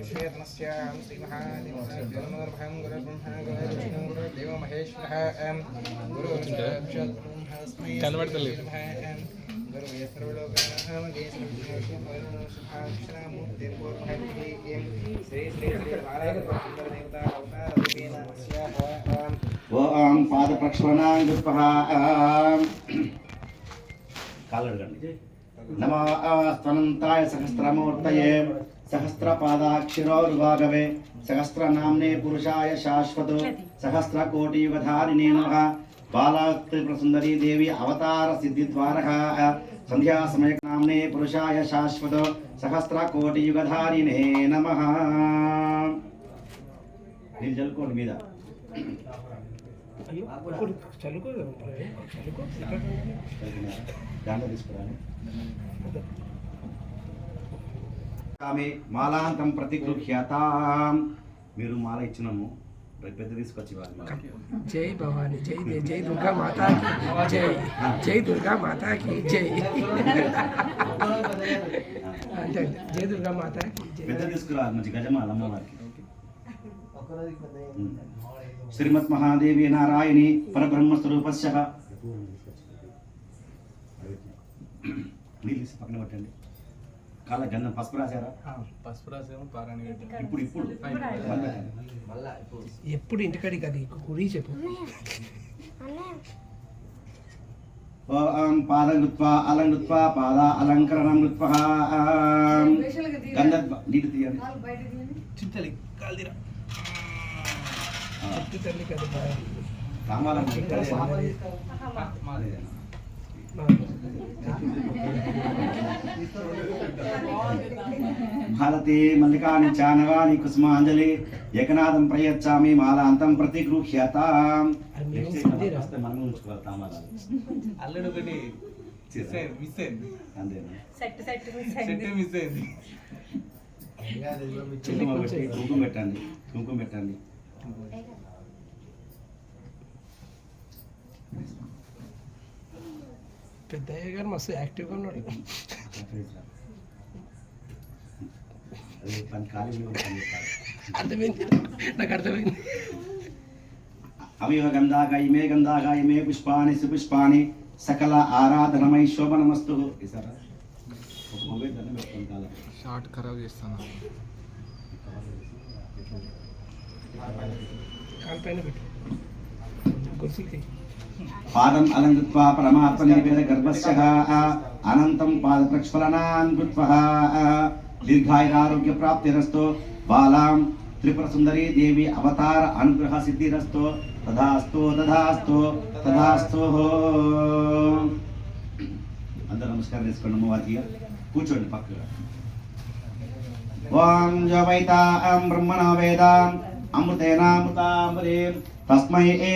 श्वेतनस्यां श्रीमहादेवनोर्भं गुरुर्ब्रह्मा गुरुर्विष्णु गुरुर्देवो महेश्वरः गुरुसाक्षात् ब्रह्मास्मै కనబడతలేదు. गुरुवे सर्वलोकानां शुभाक्षरामूर्तिर्पूर्वहरिः श्री श्री श्री भारतदेवता अवताररूपेण अस्याः ఓం పాద ప్రక్షాళనాం గుత్పః కాళ్ళు అడగండి నమ సహస్రమూర్తయే. సహస్రపాదాక్షిరోర్వాగవే. సహస్రనామ్నే పురుషాయ శాశ్వతో. సహస్రకోటియుగధారిణే నమ. బాలాత్రిపురసుందరీ దేవి అవతార సిద్ధిద్వారః సంధ్యా సమయ నామ్నే పురుషాయ శాశ్వత. సహస్రకోటియుగధారిణే నమ. నీళ్ళు చల్లుకోండి మీద. చలుకో చలుకో దాంట్లో తీసుకురాని. ఆమె మాలాంతం ప్రతిగృహ్యతాం. మీరు మాల ఇచ్చినాము. రేపు పెద్ద తీసుకొచ్చి. జై భవాని జై దే- జై దుర్గా మాతాకి జై. జై దుర్గా మాతాకి జై. అంతే జై దుర్గా మాతాకి పెద్ద తీసుకురా మంచి గజమాల అమ్మవారికి. శ్రీమత్ మహాదేవి నారాయణి పరబ్రహ్మ స్వరూపస్య నీళ్ళు పక్కన పెట్టండి. కాళ్ళ గంధం పసుపు రాశారా? పసుపు రాసేమో పారాణి ఇప్పుడు ఇప్పుడు. ఎప్పుడు ఇంటికాడికి అది గురి చెప్పు. పాద అలంకరణం గంధ నీటి తీయండి. చింతలి కాల్దిరా భారతే మల్లికాని చానవాని కుసుమాంజలి ఏకనాథం ప్రయచ్చామి మాలాంతం సిద్ధిరా. వస్తే మనం ఉంచుకోవాలి తామాలాలు అల్లడు ఒకటి మిస్ అయింది. అంతేనా? సెట్ సెట్ మిస్ సెట్ అయింది. మిస్ అయింది. కుంకుమ పెట్టి కుంకుమ పెట్టండి కుంకుమ పెట్టండి. పెద్దయ్య గారు మస్తు యాక్టివ్గా ఉన్నాడు. అర్థమైంది. నాకు అర్థమైంది. అవివ గంధాక ఇమే గంధాక ఇమే పుష్పాని సుపుష్పాని సకల ఆరాధనమై శోభనమస్తు. ఇసారా షార్ట్ ఖరాబ్ చేస్తాను కాలిపైన పెట్టు గుర్తులకి పాదం అలంకృత్వా పరమాత్మ నిర్వేద గర్భస్య అనంతం పాద ప్రక్షాళనాన్ కృత్వా దీర్ఘాయురారోగ్య ప్రాప్తిరస్తో బాలాం త్రిపుర సుందరీ దేవి అవతార అనుగ్రహ సిద్ధిరస్తో తదాస్తు తదాస్తు తదాస్తు అందరూ నమస్కారం చేసుకోండి అమ్మవారికి కూర్చోండి పక్కగా. ఓం జవైతాం బ్రహ్మణ వేదాం అమృతేనామృతామృతే తస్మై ఏ